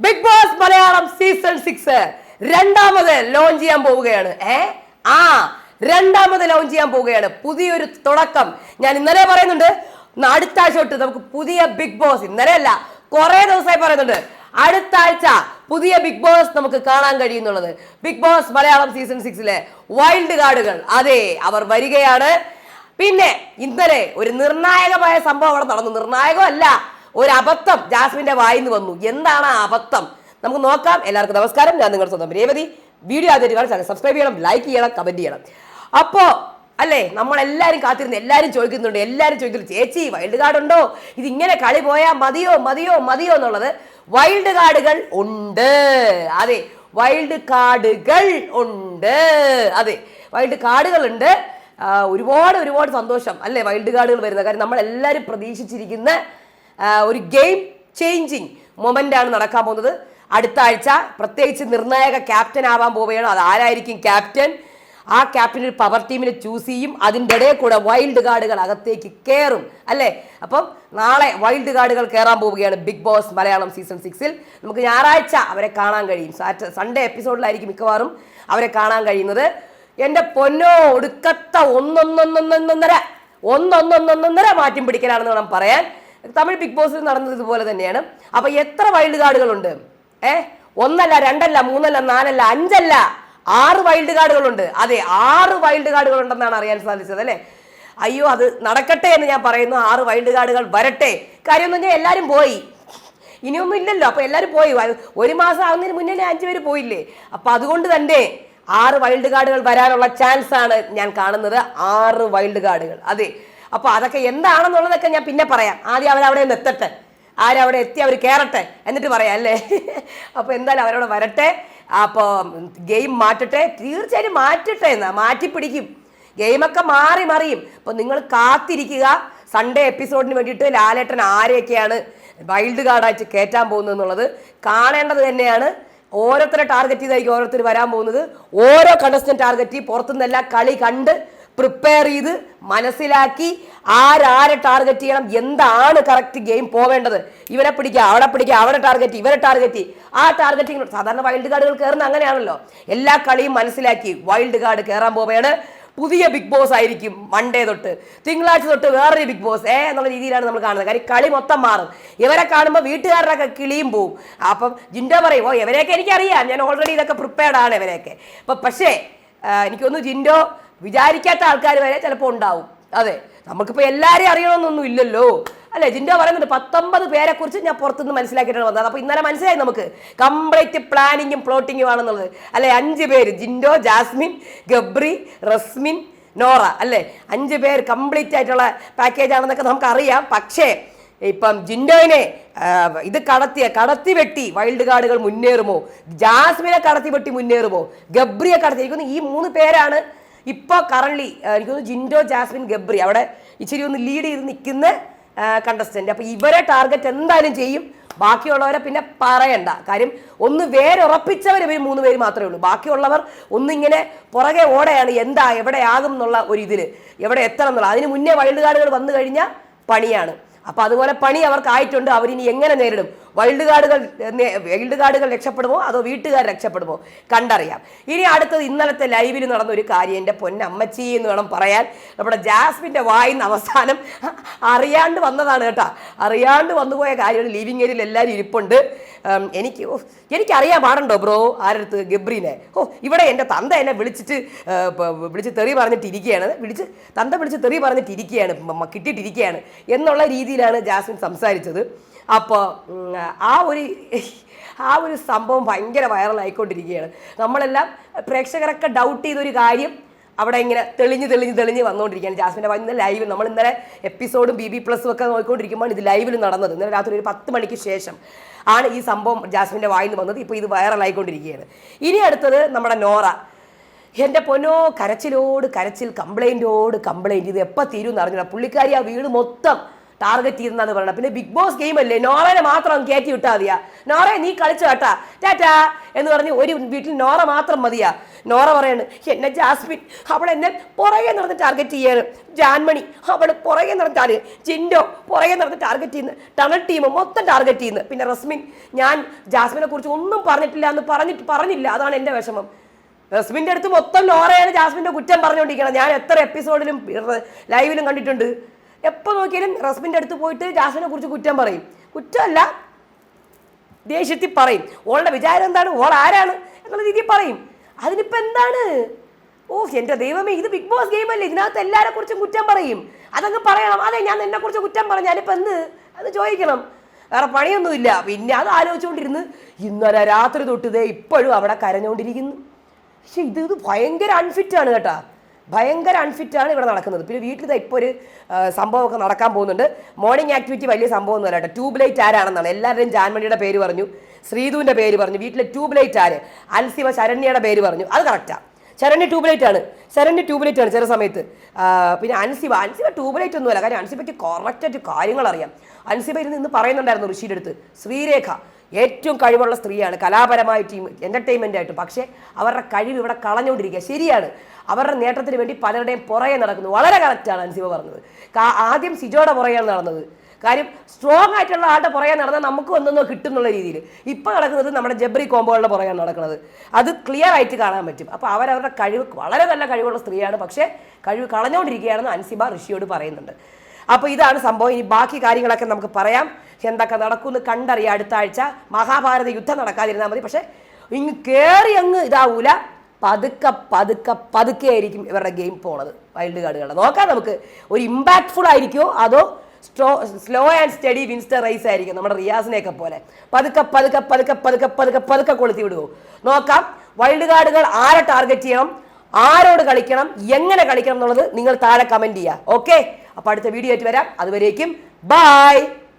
Bigg Boss Malayalam season six രണ്ടാമത് launch ചെയ്യാൻ പോവുകയാണ്. ഏ? ആ രണ്ടാമത് ലോഞ്ച് ചെയ്യാൻ പോവുകയാണ്. പുതിയൊരു തുടക്കം. ഞാൻ ഇന്നലെ പറയുന്നുണ്ട് അടുത്ത ആഴ്ച തൊട്ട് നമുക്ക് പുതിയ ബിഗ് ബോസ് ഇന്നലെ അല്ല കുറെ ദിവസമായി പറയുന്നുണ്ട്. അടുത്ത ആഴ്ച പുതിയ ബിഗ് ബോസ് നമുക്ക് കാണാൻ കഴിയുന്നുള്ളത്. ബിഗ് ബോസ് മലയാളം സീസൺ സിക്സിലെ വൈൽഡ് കാർഡുകൾ. അതെ അവർ വരികയാണ്. പിന്നെ ഇന്നലെ ഒരു നിർണായകമായ സംഭവം അവിടെ നടന്നു. നിർണായകമല്ല ഒരു അബദ്ധം ജാസ്മിന്റെ വായിന്ന് വന്നു. എന്താണ് ആ അബദ്ധം? നമുക്ക് നോക്കാം. എല്ലാവർക്കും നമസ്കാരം. ഞാൻ നിങ്ങളുടെ സ്വന്തം രേവതി. വീഡിയോ ആദ്യമായിട്ട് ചാനൽ സബ്സ്ക്രൈബ് ചെയ്യണം ലൈക്ക് ചെയ്യണം കമന്റ് ചെയ്യണം. അപ്പോ അല്ലേ? നമ്മളെല്ലാരും കാത്തിരുന്ന് എല്ലാവരും ചോദിക്കുന്നുണ്ട്. എല്ലാവരും ചോദിക്കുന്നു ചേച്ചി വൈൽഡ് കാർഡ് ഉണ്ടോ? ഇത് ഇങ്ങനെ കളി പോയാൽ മതിയോ മതിയോ മതിയോ എന്നുള്ളത് വൈൽഡ് കാർഡുകൾ ഉണ്ട്. അതെ വൈൽഡ് കാർഡുകൾ ഉണ്ട്. അതെ വൈൽഡ് കാർഡുകൾ ഉണ്ട്. ഒരുപാട് ഒരുപാട് സന്തോഷം അല്ലേ? വൈൽഡ് കാർഡുകൾ വരുന്നത് കാര്യം നമ്മൾ എല്ലാവരും പ്രതീക്ഷിച്ചിരിക്കുന്ന ഒരു ഗെയിം ചേഞ്ചിങ് മൊമെന്റ് ആണ് നടക്കാൻ പോകുന്നത്. അടുത്ത ആഴ്ച പ്രത്യേകിച്ച് നിർണായക ക്യാപ്റ്റൻ ആവാൻ പോവുകയാണ്. അത് ആരായിരിക്കും ക്യാപ്റ്റൻ? ആ ക്യാപ്റ്റൻ ഒരു പവർ ടീമിനെ ചൂസ് ചെയ്യും. അതിന്റെ ഇടയിൽ കൂടെ വൈൽഡ് കാർഡുകൾ അകത്തേക്ക് കയറും. അല്ലേ? അപ്പം നാളെ വൈൽഡ് കാർഡുകൾ കയറാൻ പോവുകയാണ് ബിഗ് ബോസ് മലയാളം സീസൺ സിക്സിൽ നമുക്ക് ഞായറാഴ്ച അവരെ കാണാൻ കഴിയും. സൺഡേ എപ്പിസോഡിലായിരിക്കും മിക്കവാറും അവരെ കാണാൻ കഴിയുന്നത്. എന്റെ പൊന്നോ ഒടുക്കത്ത ഒന്നൊന്നൊന്നൊന്നൊന്നര ഒന്നൊന്നൊന്നൊന്നര മാറ്റം പിടിക്കലാണെന്ന് വേണം പറയാൻ. തമിഴ് ബിഗ് ബോസിൽ നടന്നത് ഇതുപോലെ തന്നെയാണ്. അപ്പൊ എത്ര വൈൽഡ് കാർഡുകളുണ്ട് ഏ? ഒന്നല്ല രണ്ടല്ല മൂന്നല്ല നാലല്ല അഞ്ചല്ല ആറ് വൈൽഡ് കാർഡുകളുണ്ട് അതെ ആറ് വൈൽഡ് കാർഡുകൾ ഉണ്ടെന്നാണ് അറിയാൻ സാധിച്ചത് അല്ലേ? അയ്യോ അത് നടക്കട്ടെ എന്ന് ഞാൻ പറയുന്നു. ആറ് വൈൽഡ് കാർഡുകൾ വരട്ടെ. കാര്യം എന്ന് പറഞ്ഞാൽ എല്ലാവരും പോയി. ഇനിയൊന്നും ഇല്ലല്ലോ. അപ്പൊ എല്ലാവരും പോയി. ഒരു മാസം ആകുന്നതിന് മുന്നേ അഞ്ചു പേര് പോയില്ലേ? അപ്പൊ അതുകൊണ്ട് തന്നെ ആറ് വൈൽഡ് കാർഡുകൾ വരാനുള്ള ചാൻസ് ആണ് ഞാൻ കാണുന്നത്. ആറ് വൈൽഡ് കാർഡുകൾ അതെ അപ്പൊ അതൊക്കെ എന്താണെന്നുള്ളതൊക്കെ ഞാൻ പിന്നെ പറയാം. ആദ്യം അവരവിടെ നിന്ന് എത്തട്ടെ. ആരവിടെ എത്തി അവർ കയറട്ടെ എന്നിട്ട് പറയാം അല്ലേ? അപ്പൊ എന്തായാലും അവരവിടെ വരട്ടെ. അപ്പോൾ ഗെയിം മാറ്റട്ടെ. തീർച്ചയായും മാറ്റട്ടെ എന്നാ മാറ്റി പിടിക്കും ഗെയിമൊക്കെ മാറി മറിയും. അപ്പോൾ നിങ്ങൾ കാത്തിരിക്കുക. സൺഡേ എപ്പിസോഡിന് വേണ്ടിയിട്ട് ലാലേട്ടൻ ആരെയൊക്കെയാണ് വൈൽഡ് കാർഡായിട്ട് കയറ്റാൻ പോകുന്നത് എന്നുള്ളത് കാണേണ്ടത് തന്നെയാണ്. ഓരോരുത്തരെ ടാർഗറ്റ് ചെയ്തായിരിക്കും ഓരോരുത്തർ വരാൻ പോകുന്നത്. ഓരോ കണ്ടസ്റ്റന്റ് ടാർഗറ്റ് പുറത്തുനിന്നെല്ലാം കളി കണ്ട് പ്രിപ്പയർ ചെയ്ത് മനസ്സിലാക്കി ആരാരെ ടാർഗറ്റ് ചെയ്യണം എന്താണ് കറക്റ്റ് ഗെയിം പോവേണ്ടത്. ഇവരെ പിടിക്കുക അവിടെ പിടിക്കുക അവിടെ ടാർഗറ്റ് ഇവരെ ടാർഗറ്റ് ആ ടാർഗറ്റിംഗ് സാധാരണ വൈൽഡ് കാർഡുകൾ കയറുന്ന അങ്ങനെയാണല്ലോ. എല്ലാ കളിയും മനസ്സിലാക്കി വൈൽഡ് കാർഡ് കയറാൻ പോവുകയാണ്. പുതിയ ബിഗ് ബോസ് ആയിരിക്കും മൺഡേ തൊട്ട്. തിങ്കളാഴ്ച തൊട്ട് വേറൊരു ബിഗ് ബോസ് ഏ എന്നുള്ള രീതിയിലാണ് നമ്മൾ കാണുന്നത്. കാര്യം കളി മൊത്തം മാറും. ഇവരെ കാണുമ്പോൾ വീട്ടുകാരുടെ കിളിയും പോവും. അപ്പം ജിൻഡോ പറയും ഓ ഇവരെയൊക്കെ എനിക്കറിയാം. ഞാൻ ഓൾറെഡി ഇതൊക്കെ പ്രിപ്പയർഡ് ആണ് ഇവരെയൊക്കെ. അപ്പം പക്ഷേ എനിക്കൊന്ന് ജിൻഡോ വിചാരിക്കാത്ത ആൾക്കാർ വരെ ചിലപ്പോൾ ഉണ്ടാവും. അതെ നമുക്കിപ്പോൾ എല്ലാവരെയും അറിയണമെന്നൊന്നും ഇല്ലല്ലോ. അല്ലേ ജിൻഡോ പറയുന്നുണ്ട് പത്തൊമ്പത് പേരെ കുറിച്ച് ഞാൻ പുറത്തുനിന്ന് മനസ്സിലാക്കിയിട്ടാണ് വന്നത്. അപ്പോൾ ഇന്നലെ മനസ്സിലായി നമുക്ക്. കംപ്ലീറ്റ് പ്ലാനിങ്ങും പ്ലോട്ടിങ്ങും ആണെന്നുള്ളത്. അല്ലെ അഞ്ച് പേര് ജിൻഡോ ജാസ്മിൻ ഗബ്രി റസ്മിൻ നോറ. അല്ലേ അഞ്ച് പേർ കംപ്ലീറ്റ് ആയിട്ടുള്ള പാക്കേജ് ആണെന്നൊക്കെ നമുക്കറിയാം. പക്ഷേ ഇപ്പം ജിൻഡോയിനെ ഇത് കടത്തിയ കടത്തി വെട്ടി വൈൽഡ് കാർഡുകൾ മുന്നേറുമോ? ജാസ്മിനെ കടത്തി വെട്ടി മുന്നേറുമോ? ഗബ്രിയെ കടത്തി ഈ മൂന്ന് പേരാണ് ഇപ്പോൾ കറണ്ട്ലി എനിക്ക് തോന്നുന്നു ജിൻഡോ ജാസ്മിൻ ഗബ്രി അവിടെ ഇച്ചിരി ഒന്ന് ലീഡ് ചെയ്ത് നിൽക്കുന്ന കണ്ടസ്റ്റന്റ് അപ്പോൾ ഇവരെ ടാർഗറ്റ് എന്തായാലും ചെയ്യും. ബാക്കിയുള്ളവരെ പിന്നെ പറയണ്ട. കാര്യം ഒന്ന് വേരുറപ്പിച്ചവർ ഇവർ മൂന്ന് പേര് മാത്രമേ ഉള്ളൂ. ബാക്കിയുള്ളവർ ഒന്നിങ്ങനെ പുറകെ ഓടെയാണ് എന്താ എവിടെയാകും എന്നുള്ള ഒരു ഇതിൽ എവിടെ എത്തണം എന്നുള്ള. അതിന് മുന്നേ വൈൽഡ് കാർഡുകൾ വന്നു കഴിഞ്ഞാൽ പണിയാണ്. അപ്പോൾ അതുപോലെ പണി അവർക്ക് ആയിട്ടുണ്ട് അവരിനി എങ്ങനെ നേരിടും? വൈൽഡ് കാർഡുകൾ വൈൽഡ് കാർഡുകൾ രക്ഷപ്പെടുമോ? അതോ വീട്ടുകാർ രക്ഷപ്പെടുമോ? കണ്ടറിയാം. ഇനി അടുത്തത് ഇന്നലത്തെ ലൈവിൽ നടന്ന ഒരു കാര്യം എന്റെ പൊന്നമ്മച്ചി എന്ന് വേണം പറയാൻ. നമ്മുടെ ജാസ്മിന്റെ വായിന്ന് അവസാനം അറിയാണ്ട് വന്നതാണ് കേട്ടോ. അറിയാണ്ട് വന്നുപോയ കാര്യമാണ് ലിവിങ് ഏരിയയിൽ എല്ലാവരും ഇരിപ്പുണ്ട്. എനിക്ക് ഓ, എനിക്കറിയാൻ പാടുണ്ടോ ബ്രോ? ആരടുത്ത്? ഗബ്രീനെ. ഓ ഇവിടെ എന്റെ തന്ത എന്നെ വിളിച്ചിട്ട് വിളിച്ച് തെറി പറഞ്ഞിട്ട് ഇരിക്കുകയാണ് വിളിച്ച് തന്ത വിളിച്ച് തെറി പറഞ്ഞിട്ട് ഇരിക്കുകയാണ് മ- മ- കിട്ടിയിട്ടിരിക്കുകയാണ്. എന്നുള്ള രീതിയിലാണ് ജാസ്മിൻ സംസാരിച്ചത്. അപ്പോൾ ആ ഒരു ആ ഒരു സംഭവം ഭയങ്കര വൈറലായിക്കൊണ്ടിരിക്കുകയാണ്. നമ്മളെല്ലാം പ്രേക്ഷകരൊക്കെ ഡൗട്ട് ചെയ്തൊരു കാര്യം അവിടെ ഇങ്ങനെ തെളിഞ്ഞ് തെളിഞ്ഞ് തെളിഞ്ഞ് വന്നുകൊണ്ടിരിക്കുകയാണ് ജാസ്മിന്റെ ഇന്ന് ലൈവ് നമ്മൾ ഇന്നലെ എപ്പിസോഡും ബി ബി പ്ലസും ഒക്കെ നോക്കിക്കൊണ്ടിരിക്കുമ്പോൾ ഇത് ലൈവിൽ നടന്നത്. ഇന്നലെ രാത്രി ഒരു പത്ത് മണിക്ക് ശേഷം ആണ് ഈ സംഭവം ജാസ്മിന്റെ വായിന്ന് വന്നത്. ഇപ്പോൾ ഇത് വൈറലായിക്കൊണ്ടിരിക്കുകയാണ്. ഇനി അടുത്തത് നമ്മുടെ നോറ. എന്റെ പൊന്നോ കരച്ചിലോട് കരച്ചിൽ കംപ്ലൈന്റോട് കംപ്ലൈന്റ് ഇത് എപ്പോൾ തീരും എന്ന് അറിഞ്ഞില്ല പുള്ളിക്കാരി ആ വീട് മൊത്തം ടാർഗറ്റ് ചെയ്തെന്നാണ് പറയുന്നത് പിന്നെ ബിഗ് ബോസ് ഗെയിം അല്ലേ? നോറയെ മാത്രം കയറ്റി വിട്ടാൽ മതിയാ. നോറെ നീ കളിച്ചു കേട്ടാ. ടാറ്റാ എന്ന് പറഞ്ഞ് ഒരു വീട്ടിൽ നോറ മാത്രം മതിയാ. നോറ പറയാണ് എന്നെ ജാസ്മിൻ അവൾ എന്നെ പുറകെ നടന്ന് ടാർഗറ്റ് ചെയ്യാണ്. ജാൻമണി അവൾ പുറകെ നടന്ന് ജിൻഡോ പുറകെ നടന്ന് ടാർഗറ്റ് ചെയ്യുന്നു. ടണൽ ടീം മൊത്തം ടാർഗറ്റ് ചെയ്യുന്നു. പിന്നെ റസ്മിൻ ഞാൻ ജാസ്മിനെ കുറിച്ച് ഒന്നും പറഞ്ഞിട്ടില്ല എന്ന് പറഞ്ഞിട്ട് പറഞ്ഞില്ല. അതാണ് എന്റെ വിഷമം. റസ്മിന്റെ അടുത്ത് മൊത്തം നോറയാണ് ജാസ്മിന്റെ കുറ്റം പറഞ്ഞുകൊണ്ടിരിക്കണം ഞാൻ എത്ര എപ്പിസോഡിലും ലൈവിലും കണ്ടിട്ടുണ്ട്. എപ്പോൾ നോക്കിയാലും റസ്മിന്റെ അടുത്ത് പോയിട്ട് ജാസ്മിനെ കുറിച്ച് കുറ്റം പറയും. കുറ്റമല്ല ദേഷ്യത്തിൽ പറയും. ഓളുടെ വിചാരം എന്താണ്? ഓൾ ആരാണ്? എന്നുള്ള രീതിയിൽ പറയും. അതിനിപ്പോൾ എന്താണ്? ഓ എന്റെ ദൈവമേ ഇത് ബിഗ് ബോസ് ഗെയിം അല്ലേ ഇതിനകത്ത് എല്ലാവരെ കുറിച്ചും കുറ്റം പറയും. അതങ്ങ് പറയണം. അതെ ഞാൻ എന്നെ കുറിച്ച് കുറ്റം പറഞ്ഞാലിപ്പോ എന്ത്? അത് ചോദിക്കണം. വേറെ പണിയൊന്നുമില്ല. പിന്നെ അത് ആലോചിച്ചുകൊണ്ടിരുന്ന് ഇന്നലെ രാത്രി തൊട്ട് ഇപ്പോഴും അവിടെ കരഞ്ഞുകൊണ്ടിരിക്കുന്നു. പക്ഷെ ഇത് ഇത് ഭയങ്കര അൺഫിറ്റാണ് കേട്ടാ. ഭയങ്കര അൺഫിറ്റാണ് ഇവിടെ നടക്കുന്നത്. പിന്നെ വീട്ടിൽ ഇപ്പോൾ ഒരു സംഭവമൊക്കെ നടക്കാൻ പോകുന്നുണ്ട്. മോർണിംഗ് ആക്ടിവിറ്റി വലിയ സംഭവമൊന്നുമല്ല കേട്ടോ. ട്യൂബ് ലൈറ്റ് ആരാണെന്നാണ് എല്ലാവരുടെയും ജാൻമണിയുടെ പേര് പറഞ്ഞു. ശ്രീധുവിന്റെ പേര് പറഞ്ഞു. വീട്ടിലെ ട്യൂബ് ലൈറ്റ് ആര്? അൽസിമ ശരണ്യയുടെ പേര് പറഞ്ഞു. അത് കറക്റ്റാണ് ശരണ്യ ട്യൂബ് ലൈറ്റ് ആണ്. ശരണ്യ ട്യൂബ് ലൈറ്റ് ആണ് ചില സമയത്ത്. പിന്നെ അൻസിവ അൻസിവ ട്യൂബ് ലൈറ്റ് ഒന്നുമല്ല. കാര്യം അൻസിബയ്ക്ക് കറക്റ്റായിട്ട് കാര്യങ്ങൾ അറിയാം അൻസിബ ഇരുന്ന് ഇന്ന് പറയുന്നുണ്ടായിരുന്നു ഋഷിയുടെ അടുത്ത്. ശ്രീരേഖ ഏറ്റവും കഴിവുള്ള സ്ത്രീയാണ്. കലാപരമായിട്ടും എന്റർടൈൻമെന്റ് ആയിട്ട്. പക്ഷേ അവരുടെ കഴിവ് ഇവിടെ കളഞ്ഞുകൊണ്ടിരിക്കുക. ശരിയാണ്. അവരുടെ നേട്ടത്തിന് വേണ്ടി പലരുടെയും പുറകെ നടക്കുന്നു. വളരെ കറക്റ്റാണ് അൻസിബ പറഞ്ഞത്. ആദ്യം സിജോയുടെ പുറകെയാണ് നടന്നത്. കാര്യം സ്ട്രോങ് ആയിട്ടുള്ള ആളുടെ പുറകെ നടന്നാൽ നമുക്ക് ഒന്നൊന്നോ കിട്ടും എന്നുള്ള രീതിയിൽ. ഇപ്പോൾ നടക്കുന്നത് നമ്മുടെ ജബ്രി കോമ്പോകളുടെ പുറകെയാണ് നടക്കുന്നത്. അത് ക്ലിയർ ആയിട്ട് കാണാൻ പറ്റും. അപ്പോൾ അവരവരുടെ കഴിവ് വളരെ നല്ല കഴിവുള്ള സ്ത്രീയാണ്. പക്ഷേ കഴിവ് കളഞ്ഞുകൊണ്ടിരിക്കുകയാണെന്ന് അൻസിബ ഋഷിയോട് പറയുന്നുണ്ട്. അപ്പോൾ ഇതാണ് സംഭവം. ഇനി ബാക്കി കാര്യങ്ങളൊക്കെ നമുക്ക് പറയാം. എന്തൊക്കെ നടക്കുമെന്ന് കണ്ടറിയാം അടുത്ത ആഴ്ച മഹാഭാരത യുദ്ധം നടക്കാതിരുന്നാൽ മതി. പക്ഷേ ഇങ്ങ് കയറി അങ്ങ് ഇതാവൂല. പതുക്കെ പതുക്കെ പതുക്കെ ആയിരിക്കും ഇവരുടെ ഗെയിം പോണത്. വൈൽഡ് കാർഡുകളുടെ നോക്കാം നമുക്ക്. ഒരു ഇമ്പാക്ട്ഫുൾ ആയിരിക്കുമോ അതോ straw slow and steady wins the race ആയിരിക്കും? നമ്മുടെ റിയാസിനെയൊക്കെ പോലെ. പതുക്കെ പതുക്കെ പതുക്കെ പതുക്കെ പതുക്കെ പതുക്കെ കൊളുത്തി വിടുവോ? നോക്കാം. വൈൽഡ് കാർഡുകൾ ആരെ ടാർഗറ്റ് ചെയ്യണം? ആരോട് കളിക്കണം? എങ്ങനെ കളിക്കണം എന്നുള്ളത് നിങ്ങൾ താഴെ കമന്റ് ചെയ്യുക ഓക്കെ അപ്പോൾ അടുത്ത വീഡിയോ ആയിട്ട് വരാം. അതുവരേക്കും. ബൈ